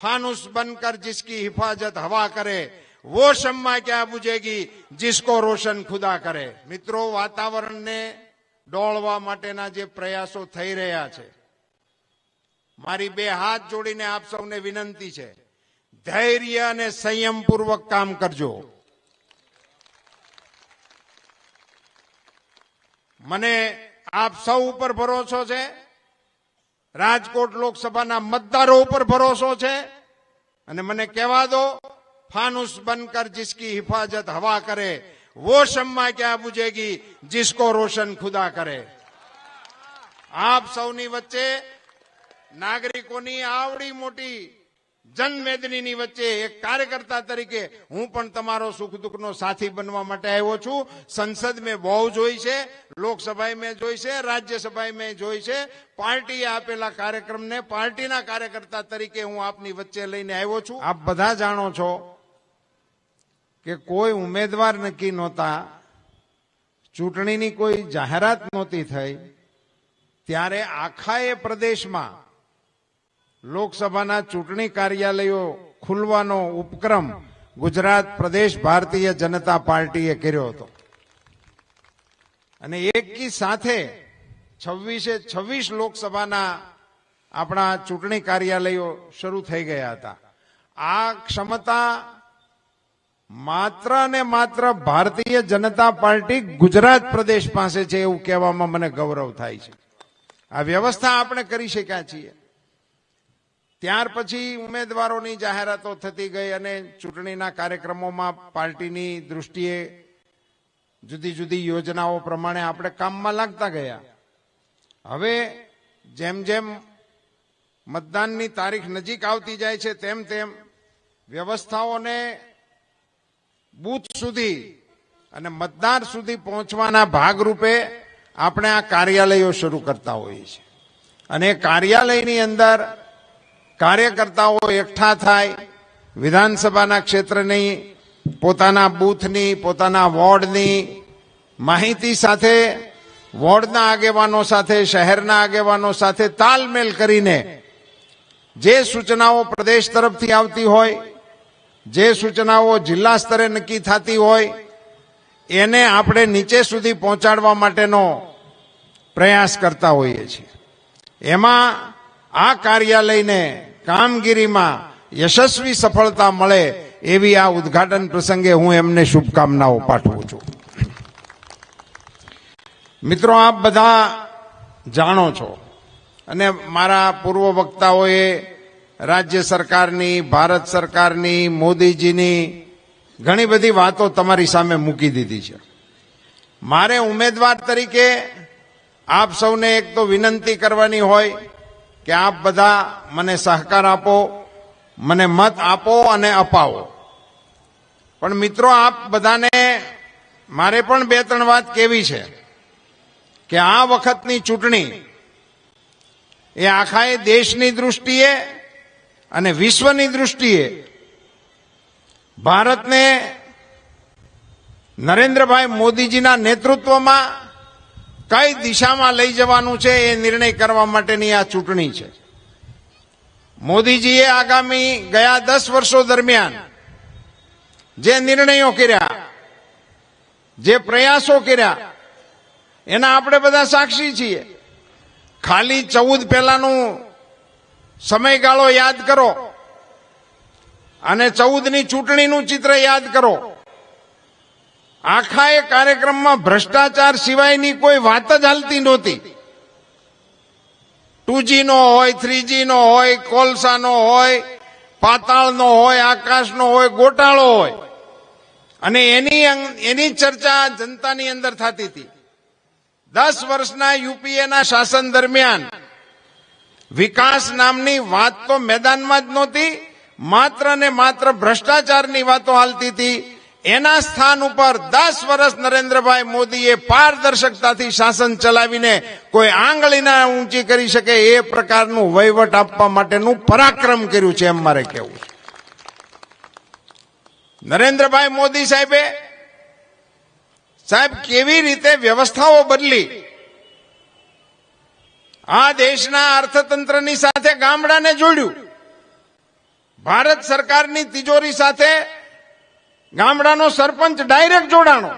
फानुस बनकर जिसकी हिफाजत हवा करे वो शम्मा क्या बुझेगी जिसको रोशन ખુદા કરે મિત્રો વાતાવરણને ડોળવા માટેના જે પ્રયાસો થઈ રહ્યા છે મારી બે હાથ જોડીને આપ સૌને વિનંતી છે ધૈર્ય અને સંયમપૂર્વક કામ કરજો મને આપ સૌ ઉપર ભરોસો છે રાજકોટ લોકસભાના મતદારો ઉપર ભરોસો છે? અને મને કહેવા દો, ફાનુસ બનકર જિસકી હિફાજત હવા કરે, વો શમ્મા ક્યાં બુજેગી, જીસકો રોશન ખુદા કરે. આપ સૌની વચ્ચે નાગરિકોની આવડી મોટી જનમેદનીની વચ્ચે એક કાર્યકર્તા તરીકે હું પણ તમારો સુખ દુઃખનો સાથી બનવા માટે આવ્યો છું. સંસદ મેં બહુ જોઈ છે, લોકસભાએ મેં જોઈ છે, રાજ્યસભાએ મેં જોઈ છે. પાર્ટીએ આપેલા કાર્યક્રમને પાર્ટીના કાર્યકર્તા તરીકે હું આપની વચ્ચે લઈને આવ્યો છું. આપ બધા જાણો છો કે કોઈ ઉમેદવાર નક્કી નહોતા. ચૂંટણીની કોઈ જાહેરાત નહોતી થઈ. ત્યારે આખા એ પ્રદેશમાં લોકસભાના ચૂંટણી કાર્યાલયો ખુલવાનો ઉપક્રમ ગુજરાત પ્રદેશ ભારતીય જનતા પાર્ટીએ કર્યો હતો. અને એકી સાથે છવ્વીસે છવ્વીસ લોકસભાના આપણા ચૂંટણી કાર્યાલયો શરૂ થઈ ગયા હતા. આ ક્ષમતા માત્ર ને માત્ર ભારતીય જનતા પાર્ટી ગુજરાત પ્રદેશ પાસે છે એવું કહેવામાં મને ગૌરવ થાય છે. આ વ્યવસ્થા આપણે કરી શક્યા છીએ. ત્યાર પછી ઉમેદવારોની જાહેરાતો થતી ગઈ અને ચૂંટણીના કાર્યક્રમોમાં પાર્ટીની દૃષ્ટિએ જુદી જુદી યોજનાઓ પ્રમાણે આપણે કામમાં લાગતા ગયા. હવે જેમ જેમ મતદાનની તારીખ નજીક આવતી જાય છે, તેમ તેમ વ્યવસ્થાઓને બૂથ સુધી અને મતદાર સુધી પહોંચવાના ભાગરૂપે આપણે આ કાર્યાલયો શરૂ કરતા હોઈએ છીએ. અને કાર્યાલયની અંદર કાર્યકર્તાઓ એકઠા થાય, વિધાનસભાના ક્ષેત્રની, પોતાના બૂથની, પોતાના વોર્ડની માહિતી સાથે, વોર્ડના આગેવાનો સાથે, શહેરના આગેવાનો સાથે તાલમેલ કરીને જે સૂચનાઓ પ્રદેશ તરફથી આવતી હોય, જે સૂચનાઓ જિલ્લા સ્તરે નક્કી થતી હોય, એને આપણે નીચે સુધી પહોંચાડવા માટેનો પ્રયાસ કરતા હોઈએ છીએ. એમાં આ કાર્યાલયને કામગીરીમાં યશસ્વી સફળતા મળે એવી આ ઉદ્ઘાટન પ્રસંગે હું એમને શુભકામનાઓ પાઠવું છું. મિત્રો, આપ બધા જાણો છો અને મારા પૂર્વ વક્તાઓએ રાજ્ય સરકારની, ભારત સરકારની, મોદીજીની ઘણી બધી વાતો તમારી સામે મૂકી દીધી છે. મારે ઉમેદવાર તરીકે આપ સૌને એક તો વિનંતી કરવાની હોય કે આપ બધા મને સહકાર આપો, મને મત આપો અને અપાવો. પણ મિત્રો, આપ બધાને મારે પણ બે ત્રણ વાત કેવી છે કે આ વખતની ચૂંટણી એ આખાએ દેશની દૃષ્ટિએ અને વિશ્વની દૃષ્ટિએ ભારતને નરેન્દ્રભાઈ મોદીજીના નેતૃત્વમાં કઈ દિશામાં લઈ જવાનું છે એ નિર્ણય કરવા માટેની આ ચૂંટણી છે. મોદીજીએ આગામી ગયા દસ વર્ષો દરમિયાન જે નિર્ણયો કર્યા, જે પ્રયાસો કર્યા, એના આપણે બધા સાક્ષી છીએ. ખાલી ચૌદ પહેલાનું સમયગાળો યાદ કરો અને ચૌદની ચૂંટણીનું ચિત્ર યાદ કરો. આખા એ કાર્યક્રમમાં ભ્રષ્ટાચાર સિવાયની કોઈ વાત જ હાલતી નહોતી. ટુજીનો હોય થ્રીજીનો હોય કોલસાનો હોય પાતાળનો હોય આકાશનો હોય, ગોટાળો હોય. અને એની એની ચર્ચા જનતાની અંદર થતી હતી. દસ વર્ષના યુપીએના શાસન દરમિયાન વિકાસ નામની વાત તો મેદાનમાં જ નહોતી, માત્ર ને માત્ર ભ્રષ્ટાચારની વાતો હાલતી હતી. એના સ્થાન ઉપર દસ વર્ષ નરેન્દ્રભાઈ મોદીએ પારદર્શકતાથી શાસન ચલાવીને કોઈ આંગળી ના ઊંચી કરી શકે એ પ્રકારનું વહીવટ આપવા માટેનું પરાક્રમ કર્યું છે એમ મારે કહેવું નરેન્દ્રભાઈ મોદી સાહેબે, સાહેબ, કેવી રીતે વ્યવસ્થાઓ બદલી? આ દેશના અર્થતંત્રની સાથે ગામડાને જોડ્યું. ભારત સરકારની તિજોરી સાથે ગામડાનો સરપંચ ડાયરેક્ટ જોડાણો.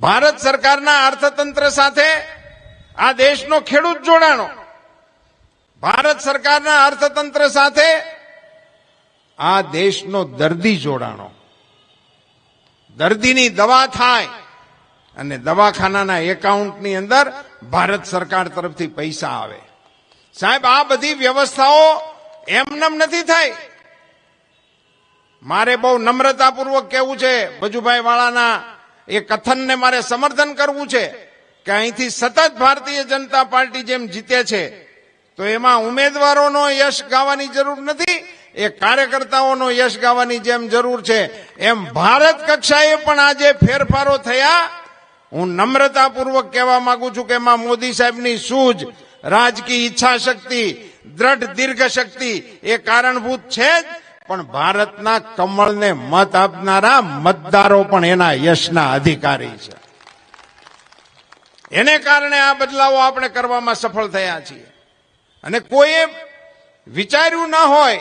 ભારત સરકારના અર્થતંત્ર સાથે આ દેશનો ખેડૂત જોડાણો. ભારત સરકારના અર્થતંત્ર સાથે આ દેશનો દર્દી જોડાણો. દર્દીની દવા થાય અને દવાખાનાના એકાઉન્ટની અંદર ભારત સરકાર તરફથી પૈસા આવે. સાહેબ, આ બધી વ્યવસ્થાઓ એમનેમ નથી થઈ. મારે બહુ નમ્રતાપૂર્વક કહેવું છે ભજુભાઈ વાળાના એ કથનને મારે સમર્થન કરવું છે કે અહીંથી સતત ભારતીય જનતા પાર્ટી જેમ જીતે છે, તો એમાં ઉમેદવારોનો યશ ગાવાની જરૂર નથી, એ કાર્યકર્તાઓનો યશ ગાવાની જેમ જરૂર છે. એમ ભારત કક્ષાએ પણ આજે ફેરફારો થયા. હું નમ્રતાપૂર્વક કહેવા માંગુ છું કે એમાં મોદી સાહેબની સૂઝ, રાજકીય ઈચ્છા શક્તિ દ્રઢ દીર્ઘ શક્તિ એ કારણભૂત છે જ. પણ ભારતના કમળને મત આપનારા મતદારો પણ એના યશના અધિકારી છે. એને કારણે આ બદલાવો આપણે કરવામાં સફળ થયા છીએ. અને કોઈએ વિચાર્યું ન હોય,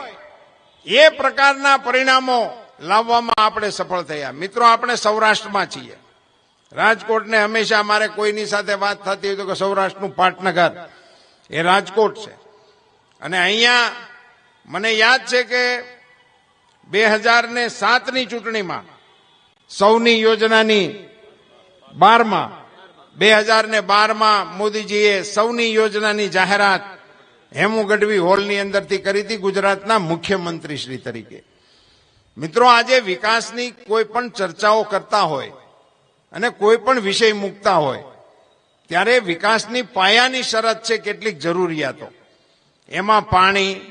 એ પ્રકારના પરિણામો લાવવામાં આપણે સફળ થયા. મિત્રો, આપણે સૌરાષ્ટ્રમાં છીએ. રાજકોટને હંમેશા મારે કોઈની સાથે વાત થતી હોય તો કે સૌરાષ્ટ્રનું પાટનગર, એ રાજકોટ છે. અને અહીંયા મને યાદ છે કે બે હજાર ને સાતની ચૂંટણીમાં સૌની યોજનાની બારમાં, બે હજાર ને બારમાં મોદીજીએ સૌની યોજનાની જાહેરાત હેમુ ગઢવી હોલની અંદરથી કરી હતી ગુજરાતના મુખ્યમંત્રી શ્રી તરીકે. મિત્રો, આજે વિકાસની કોઈ પણ ચર્ચાઓ કરતા હોય અને કોઈ પણ વિષય મૂકતા હોય, ત્યારે વિકાસની પાયાની શરત છે કેટલીક જરૂરિયાતો. એમાં પાણી,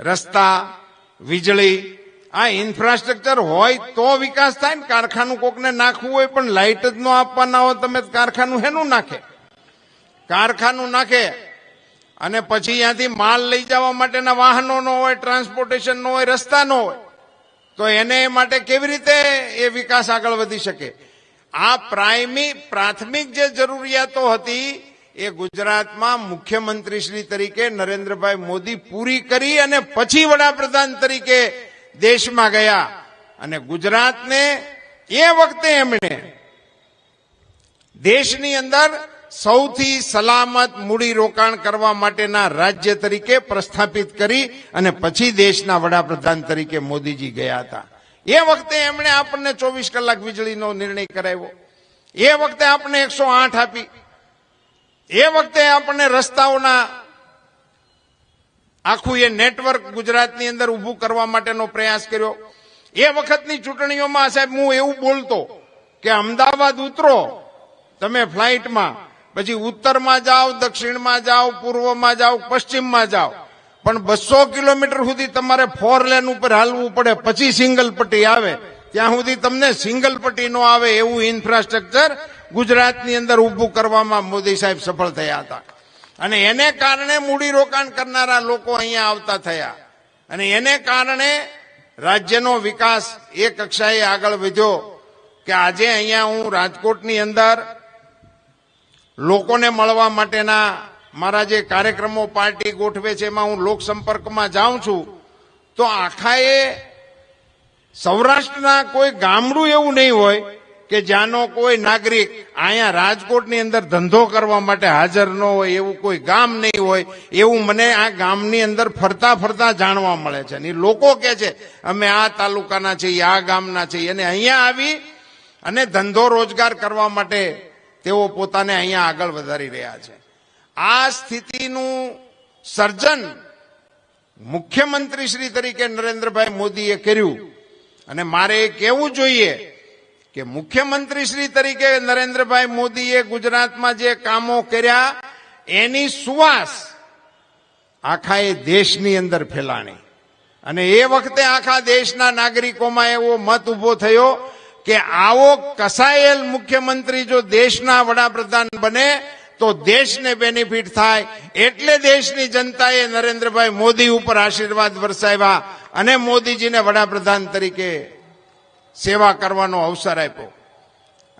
રસ્તા, વીજળી આ ઇન્ફ્રાસ્ટ્રક્ચર હોય તો વિકાસ થાય ને કારખાનું કોકને નાખવું હોય પણ લાઇટ જ ન આપવાના હોય તમે કારખાનું હેનું નાખે. કારખાનું નાખે અને પછી અહીંયાથી માલ લઈ જવા માટેના વાહનો ન હોય ટ્રાન્સપોર્ટેશન ન હોય, રસ્તા ન હોય, તો એને માટે કેવી રીતે એ વિકાસ આગળ વધી શકે? આ પ્રાઇમી પ્રાથમિક જે જરૂરિયાતો હતી એ ગુજરાતમાં મુખ્યમંત્રી શ્રી તરીકે નરેન્દ્રભાઈ મોદી પૂરી કરી અને પછી વડાપ્રધાન તરીકે દેશમાં ગયા અને ગુજરાતને એ વખતે એમણે દેશની અંદર સૌથી સલામત મૂડી રોકાણ કરવા માટેના રાજ્ય તરીકે પ્રસ્થાપિત કરી અને પછી દેશના વડાપ્રધાન તરીકે મોદીજી ગયા હતા. એ વખતે એમણે આપણને ચોવીસ કલાક વીજળીનો નિર્ણય કરાવ્યો. એ વખતે આપણને એકસો આઠ આપી. એ વખતે આપણને રસ્તાઓના આખું એ નેટવર્ક ગુજરાતની અંદર ઊભું કરવા માટેનો પ્રયાસ કર્યો. એ વખતની ચૂંટણીઓમાં સાહેબ હું એવું બોલતો કે અમદાવાદ ઉતરો, તમે ફ્લાઇટમાં, પછી ઉત્તરમાં જાઓ, દક્ષિણમાં જાઓ, પૂર્વમાં જાઓ, પશ્ચિમમાં જાઓ. પણ બસો કિલોમીટર સુધી તમારે ફોર લેન ઉપર હાલવું પડે, પછી સિંગલ પટ્ટી આવે. ત્યાં સુધી તમને સિંગલ પટ્ટી નો આવે એવું ઇન્ફ્રાસ્ટ્રક્ચર ગુજરાતની અંદર ઊભું કરવામાં મોદી સાહેબ સફળ થયા હતા. અને એને કારણે મૂડીરોકાણ કરનારા લોકો અહીંયા આવતા થયા. અને એને કારણે રાજ્યનો વિકાસ એ કક્ષાએ આગળ વધ્યો કે આજે અહીંયા હું રાજકોટની અંદર લોકોને મળવા માટેના મારા જે કાર્યક્રમો પાર્ટી ગોઠવે છે, એમાં હું લોકસંપર્કમાં જાઉં છું, તો આખા એ સૌરાષ્ટ્રના કોઈ ગામડું એવું નહીં હોય કે જ્યાંનો કોઈ નાગરિક અહીંયા રાજકોટની અંદર ધંધો કરવા માટે હાજર ન હોય, એવું કોઈ ગામ નહીં હોય, એવું મને આ ગામની અંદર ફરતા ફરતા જાણવા મળે છે. અને લોકો કે છે, અમે આ તાલુકાના છીએ, આ ગામના છીએ. અને અહીંયા આવી અને ધંધો રોજગાર કરવા માટે તેઓ પોતાને અહીંયા આગળ વધારી રહ્યા છે. આ સ્થિતિનું સર્જન મુખ્યમંત્રી શ્રી તરીકે નરેન્દ્રભાઈ મોદીએ કર્યું. અને મારે એ કહેવું જોઈએ કે મુખ્યમંત્રી શ્રી તરીકે નરેન્દ્રભાઈ મોદીએ ગુજરાતમાં જે કામો કર્યા, એની સુવાસ આખા એ દેશની અંદર ફેલાણી. અને એ વખતે આખા દેશના નાગરિકોમાં એવો મત ઊભો થયો કે આવો કસાયેલ મુખ્યમંત્રી જો દેશના વડાપ્રધાન બને, તો દેશને બેનિફિટ થાય. એટલે દેશની જનતાએ નરેન્દ્રભાઈ મોદી ઉપર આશીર્વાદ વરસાવ્યા અને મોદીજીને વડાપ્રધાન તરીકે સેવા કરવાનો અવસર આપ્યો.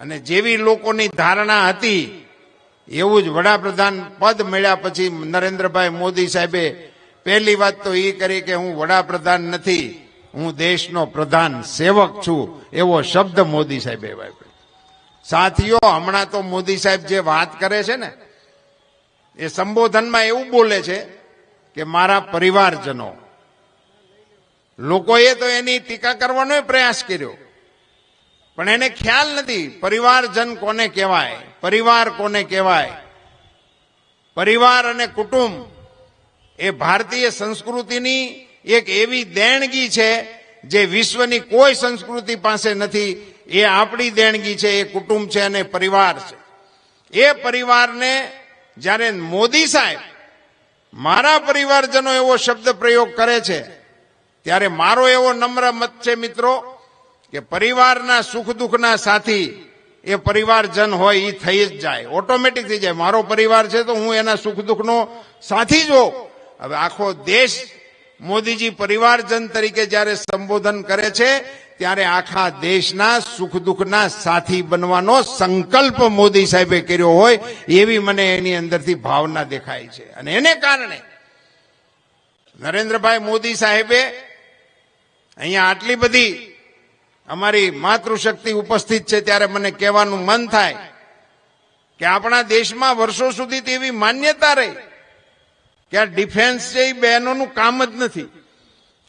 અને જેવી લોકોની ધારણા હતી, એવું જ વડાપ્રધાન પદ મળ્યા પછી નરેન્દ્રભાઈ મોદી સાહેબે પહેલી વાત તો એ કરી કે હું વડાપ્રધાન નથી, હું દેશનો પ્રધાન સેવક છું, એવો શબ્દ મોદી સાહેબે વાપર્યો. સાથીઓ, હમણાં તો મોદી સાહેબ જે વાત કરે છે ને, એ સંબોધનમાં એવું બોલે છે કે મારા પરિવારજનો, લોકોએ તો એની ટીકા કરવાનો પ્રયાસ કર્યો. પણ એને ખ્યાલ નથી. પરિવારજન કોને કહેવાય? પરિવાર કોને કહેવાય? પરિવાર અને કુટુંબ એ ભારતીય સંસ્કૃતિની એક એવી દેણગી છે જે વિશ્વની કોઈ સંસ્કૃતિ પાસે નથી. એ આપણી દેણગી છે, એ કુટુંબ છે અને પરિવાર છે. એ પરિવારને જ્યારે મોદી સાહેબ મારા પરિવારજનો એવો શબ્દ પ્રયોગ કરે છે, ત્યારે મારો એવો નમ્ર મત છે મિત્રો કે પરિવારના સુખ દુઃખના સાથી, એ પરિવારજન હોય એ થઈ જ જાય. ઓટોમેટિક થઈ જાય. મારો પરિવાર છે તો હું એના સુખ દુઃખનો સાથી જ હવે આખો દેશ મોદીજી પરિવારજન તરીકે જ્યારે સંબોધન કરે છે, ત્યારે આખા દેશના સુખ દુઃખના સાથી બનવાનો સંકલ્પ મોદી સાહેબે કર્યો હોય, એવી મને એની અંદરથી ભાવના દેખાય છે. અને એને કારણે નરેન્દ્રભાઈ મોદી સાહેબે અહીંયા આટલી બધી અમારી માતૃશક્તિ ઉપસ્થિત છે ત્યારે મને કહેવાનું મન થાય કે આપણા દેશમાં વર્ષો સુધી તેવી માન્યતા રહી કે આ ડિફેન્સ છે એ બહેનોનું કામ જ નથી.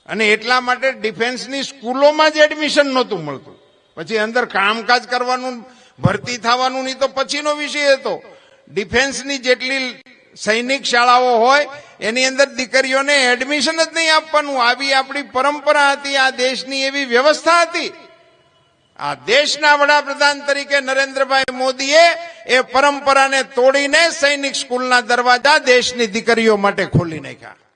અને એટલા માટે ડિફેન્સની સ્કૂલોમાં જ એડમિશન નહોતું મળતું. પછી અંદર કામકાજ કરવાનું, ભરતી થવાનું નહીં તો પછીનો વિષય હતો. ડિફેન્સની જેટલી સૈનિક શાળાઓ હોય, એની અંદર દીકરીઓને એડમિશન જ નહીં આપવાનું. આવી આપણી પરંપરા હતી, આ દેશની એવી વ્યવસ્થા હતી. આ દેશના વડાપ્રધાન તરીકે નરેન્દ્રભાઈ મોદીએ એ પરંપરાને તોડીને સૈનિક સ્કૂલના દરવાજા દેશની દીકરીઓ માટે ખોલી નાખ્યા.